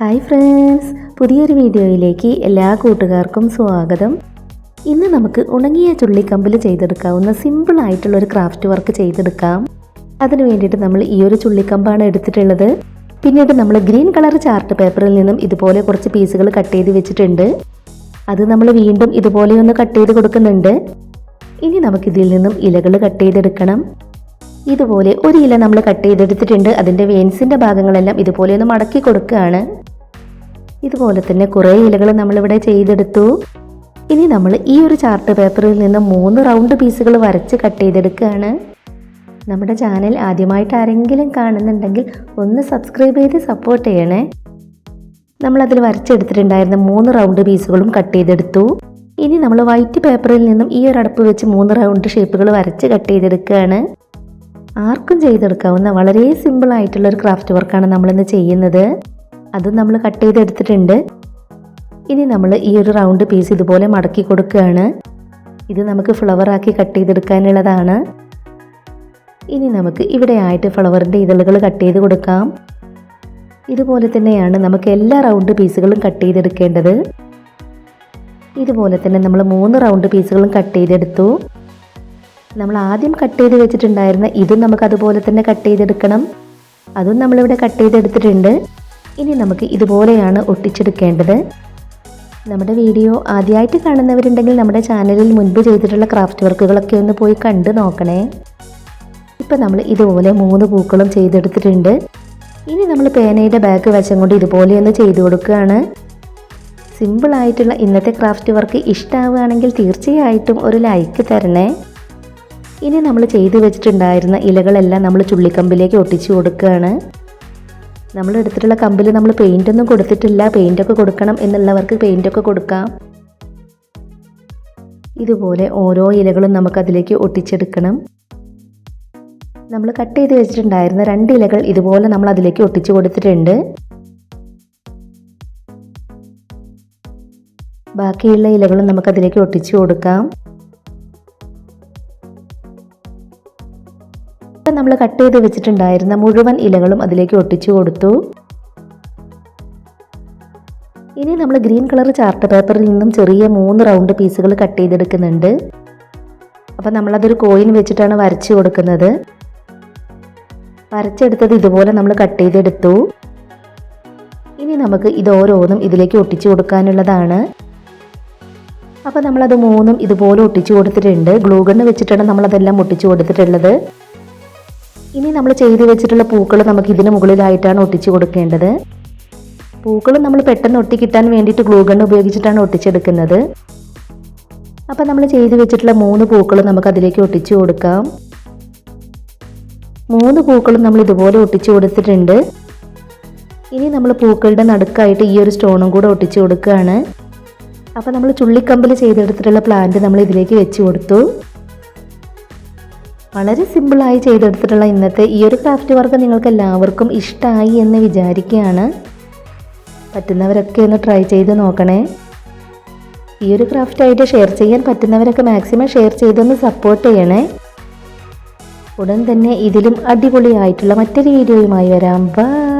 Hi friends പുതിയൊരു വീഡിയോയിലേക്ക് എല്ലാ കൂട്ടുകാർക്കും സ്വാഗതം. ഇന്ന് നമുക്ക് ഉണങ്ങിയ ചുള്ളിക്കമ്പിൽ ചെയ്തെടുക്കാവുന്ന സിമ്പിൾ ആയിട്ടുള്ള ഒരു ക്രാഫ്റ്റ് വർക്ക് ചെയ്തെടുക്കാം. അതിന് വേണ്ടിയിട്ട് നമ്മൾ ഈ ഒരു ചുള്ളിക്കമ്പാണ് എടുത്തിട്ടുള്ളത്. പിന്നീട് നമ്മൾ ഗ്രീൻ കളർ ചാർട്ട് പേപ്പറിൽ നിന്നും ഇതുപോലെ കുറച്ച് പീസുകൾ കട്ട് ചെയ്ത് വെച്ചിട്ടുണ്ട്. അത് നമ്മൾ വീണ്ടും ഇതുപോലെ ഒന്ന് കട്ട് ചെയ്ത് കൊടുക്കുന്നുണ്ട്. ഇനി നമുക്കിതിൽ നിന്നും ഇലകൾ കട്ട് ചെയ്തെടുക്കണം. ഇതുപോലെ ഒരു ഇല നമ്മൾ കട്ട് ചെയ്തെടുത്തിട്ടുണ്ട്. അതിന്റെ വെയിൻസിന്റെ ഭാഗങ്ങളെല്ലാം ഇതുപോലെ ഒന്ന് മടക്കി കൊടുക്കുകയാണ്. ഇതുപോലെ തന്നെ കുറേ ഇലകൾ നമ്മളിവിടെ ചെയ്തെടുത്തു. ഇനി നമ്മൾ ഈ ഒരു ചാർട്ട് പേപ്പറിൽ നിന്ന് മൂന്ന് റൗണ്ട് പീസുകൾ വരച്ച് കട്ട് ചെയ്തെടുക്കുകയാണ്. നമ്മുടെ ചാനൽ ആദ്യമായിട്ട് ആരെങ്കിലും കാണുന്നുണ്ടെങ്കിൽ ഒന്ന് സബ്സ്ക്രൈബ് ചെയ്ത് സപ്പോർട്ട് ചെയ്യണേ. നമ്മളതിൽ വരച്ചെടുത്തിട്ടുണ്ടായിരുന്ന മൂന്ന് റൗണ്ട് പീസുകളും കട്ട് ചെയ്തെടുത്തു. ഇനി നമ്മൾ വൈറ്റ് പേപ്പറിൽ നിന്നും ഈ ഒരു അടപ്പ് വെച്ച് മൂന്ന് റൗണ്ട് ഷേപ്പുകൾ വരച്ച് കട്ട് ചെയ്തെടുക്കുകയാണ്. ആർക്കും ചെയ്തെടുക്കാവുന്ന വളരെ സിമ്പിൾ ആയിട്ടുള്ള ഒരു ക്രാഫ്റ്റ് വർക്കാണ് നമ്മളിന്ന് ചെയ്യുന്നത്. അത് നമ്മൾ കട്ട് ചെയ്തെടുത്തിട്ടുണ്ട്. ഇനി നമ്മൾ ഈ ഒരു റൗണ്ട് പീസ് ഇതുപോലെ മടക്കി കൊടുക്കുകയാണ്. ഇത് നമുക്ക് ഫ്ലവർ ആക്കി കട്ട് ചെയ്തെടുക്കാനുള്ളതാണ്. ഇനി നമുക്ക് ഇവിടെ ആയിട്ട് ഫ്ലവറിന്റെ ഇതളുകൾ കട്ട് ചെയ്ത് കൊടുക്കാം. ഇതുപോലെ തന്നെയാണ് നമുക്ക് എല്ലാ റൗണ്ട് പീസുകളും കട്ട് ചെയ്തെടുക്കേണ്ടത്. ഇതുപോലെ തന്നെ നമ്മൾ മൂന്ന് റൗണ്ട് പീസുകളും കട്ട് ചെയ്തെടുത്തു. നമ്മൾ ആദ്യം കട്ട് ചെയ്ത് വെച്ചിട്ടുണ്ടായിരുന്ന ഇതും നമുക്ക് അതുപോലെ തന്നെ കട്ട് ചെയ്തെടുക്കണം. അതും നമ്മളിവിടെ കട്ട് ചെയ്തെടുത്തിട്ടുണ്ട്. ഇനി നമുക്ക് ഇതുപോലെയാണ് ഒട്ടിച്ചെടുക്കേണ്ടത്. നമ്മുടെ വീഡിയോ ആദ്യമായിട്ട് കാണുന്നവരുണ്ടെങ്കിൽ നമ്മുടെ ചാനലിൽ മുൻപ് ചെയ്തിട്ടുള്ള ക്രാഫ്റ്റ് വർക്കുകളൊക്കെ ഒന്ന് പോയി കണ്ട് നോക്കണേ. ഇപ്പം നമ്മൾ ഇതുപോലെ മൂന്ന് പൂക്കളും ചെയ്തെടുത്തിട്ടുണ്ട്. ഇനി നമ്മൾ പേനയുടെ ബാക്ക് വശം കൊണ്ട് ഇതുപോലെ ഒന്ന് ചെയ്തു കൊടുക്കുകയാണ്. സിമ്പിളായിട്ടുള്ള ഇന്നത്തെ ക്രാഫ്റ്റ് വർക്ക് ഇഷ്ടമാവുകയാണെങ്കിൽ തീർച്ചയായിട്ടും ഒരു ലൈക്ക് തരണേ. ഇനി നമ്മൾ ചെയ്തു വെച്ചിട്ടുണ്ടായിരുന്ന ഇലകളെല്ലാം നമ്മൾ ചുള്ളിക്കമ്പിലേക്ക് ഒട്ടിച്ചു കൊടുക്കുകയാണ്. നമ്മൾ എടുത്തിട്ടുള്ള കമ്പിൽ നമ്മൾ പെയിന്റ് ഒന്നും കൊടുത്തിട്ടില്ല. പെയിന്റൊക്കെ കൊടുക്കണം എന്നുള്ളവർക്ക് പെയിന്റൊക്കെ കൊടുക്കാം. ഇതുപോലെ ഓരോ ഇലകളും നമുക്ക് അതിലേക്ക് ഒട്ടിച്ചെടുക്കണം. നമ്മൾ കട്ട് ചെയ്ത് വെച്ചിട്ടുണ്ടായിരുന്ന രണ്ട് ഇലകൾ ഇതുപോലെ നമ്മൾ അതിലേക്ക് ഒട്ടിച്ചു കൊടുത്തിട്ടുണ്ട്. ബാക്കിയുള്ള ഇലകളും നമുക്കതിലേക്ക് ഒട്ടിച്ചു കൊടുക്കാം. കട്ട് ചെയ്ത് വെച്ചിട്ടുണ്ടായിരുന്ന മുഴുവൻ ഇലകളും അതിലേക്ക് ഒട്ടിച്ചു കൊടുത്തു. ഇനി നമ്മൾ ഗ്രീൻ കളർ ചാർട്ട് പേപ്പറിൽ നിന്നും ചെറിയ മൂന്ന് റൗണ്ട് പീസുകൾ കട്ട് ചെയ്തെടുക്കുന്നുണ്ട്. അപ്പം നമ്മളതൊരു കോയിൻ വെച്ചിട്ടാണ് വരച്ചു കൊടുക്കുന്നത്. വരച്ചെടുത്തത് ഇതുപോലെ നമ്മൾ കട്ട് ചെയ്തെടുത്തു. ഇനി നമുക്ക് ഇത് ഓരോന്നും ഇതിലേക്ക് ഒട്ടിച്ചു കൊടുക്കാനുള്ളതാണ്. അപ്പോൾ നമ്മളത് മൂന്നും ഇതുപോലെ ഒട്ടിച്ചു കൊടുത്തിട്ടുണ്ട്. ഗ്ലൂ ഗണ്ണ് വെച്ചിട്ടാണ് നമ്മളതെല്ലാം ഒട്ടിച്ചു കൊടുത്തിട്ടുള്ളത്. ഇനി നമ്മൾ ചെയ്തു വെച്ചിട്ടുള്ള പൂക്കൾ നമുക്ക് ഇതിന് മുകളിലായിട്ടാണ് ഒട്ടിച്ചു കൊടുക്കേണ്ടത്. പൂക്കൾ നമ്മൾ പെട്ടെന്ന് ഒട്ടി കിട്ടാൻ വേണ്ടിയിട്ട് ഗ്ലൂഗൺ ഉപയോഗിച്ചിട്ടാണ് ഒട്ടിച്ചെടുക്കുന്നത്. അപ്പം നമ്മൾ ചെയ്തു വെച്ചിട്ടുള്ള മൂന്ന് പൂക്കൾ നമുക്ക് അതിലേക്ക് ഒട്ടിച്ചു കൊടുക്കാം. മൂന്ന് പൂക്കളും നമ്മൾ ഇതുപോലെ ഒട്ടിച്ചു കൊടുത്തിട്ടുണ്ട്. ഇനി നമ്മൾ പൂക്കളുടെ നടുക്കായിട്ട് ഈ ഒരു സ്റ്റോണും കൂടെ ഒട്ടിച്ചു കൊടുക്കുകയാണ്. അപ്പോൾ നമ്മൾ ചുള്ളിക്കമ്പിൽ ചെയ്തെടുത്തിട്ടുള്ള പ്ലാന്റ് നമ്മൾ ഇതിലേക്ക് വെച്ച് കൊടുത്തു. വളരെ സിമ്പിളായി ചെയ്തെടുത്തിട്ടുള്ള ഇന്നത്തെ ഈ ഒരു ക്രാഫ്റ്റ് വർക്ക് നിങ്ങൾക്ക് എല്ലാവർക്കും ഇഷ്ടമായി എന്ന് വിചാരിക്കുകയാണ്. പറ്റുന്നവരൊക്കെ ഒന്ന് ട്രൈ ചെയ്ത് നോക്കണേ. ഈ ഒരു ക്രാഫ്റ്റ് ആയിട്ട് ഷെയർ ചെയ്യാൻ പറ്റുന്നവരൊക്കെ മാക്സിമം ഷെയർ ചെയ്തൊന്ന് സപ്പോർട്ട് ചെയ്യണേ. ഉടൻ തന്നെ ഇതിലും അടിപൊളിയായിട്ടുള്ള മറ്റൊരു വീഡിയോയുമായി വരാം. ബൈ